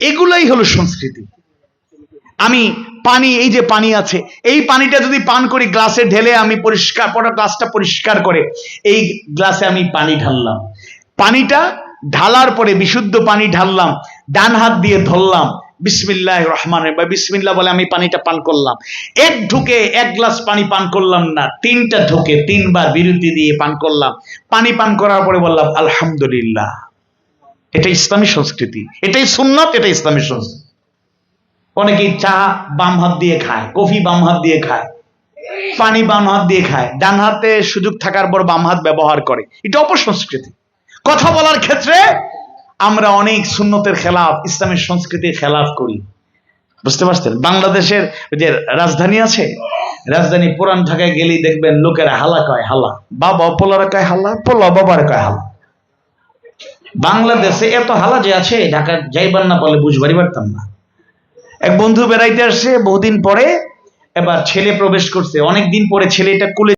এগুলাই হলো সংস্কৃতি। আমি পানি, এই যে পানি আছে, এই পানিটা যদি পান করি, গ্লাসে ঢেলে আমি পরিষ্কার, পরে গ্লাসটা পরিষ্কার করে, এই গ্লাসে আমি পানি ঢাললাম। পানিটা ঢালার পরে বিশুদ্ধ পানি ঢাললাম, ডান হাত দিয়ে ধরলাম বিসমিল্লাহ রহমান বা বিসমিল্লাহ বলে আমি পানিটা পান করলাম। এক ঢুকে এক গ্লাস পানি পান করলাম না, তিনটা ঢুকে তিনবার বিরতি দিয়ে পান করলাম। পানি পান করার পরে বললাম, আলহামদুলিল্লাহ। এটা ইসলামী সংস্কৃতি। এটাই সুন্নত এটা ইসলামী সংস্কৃতি। অনেকেই চা বাম হাত দিয়ে খায়, কফি বাম হাত দিয়ে খায়, পানি বাম হাত দিয়ে খায়, ডান হাতে সুযোগ থাকার পর বাম হাত ব্যবহার করে। এটা অপসংস্কৃতি। কথা বলার ক্ষেত্রে আমরা অনেক সুন্নতের খেলাফ ইসলামের সংস্কৃতির খেলাফ করি। বুঝতে পারছেন? বাংলাদেশের যে রাজধানী আছে, রাজধানী পুরান ঢাকায় গেলেই দেখবেন লোকেরা হালা কয় হালা। বাবা পোলারা কয় হালা, পোলা বাবার কয় হালা। বাংলাদেশে এত হালা যে আছে ঢাকা যাইবার না বলে বুঝবারই পারতাম না। এক বন্ধু বেড়াইতে আসছে বহুদিন পরে, এবার ছেলে প্রবেশ করছে। অনেকদিন পরে ছেলেটা কুলে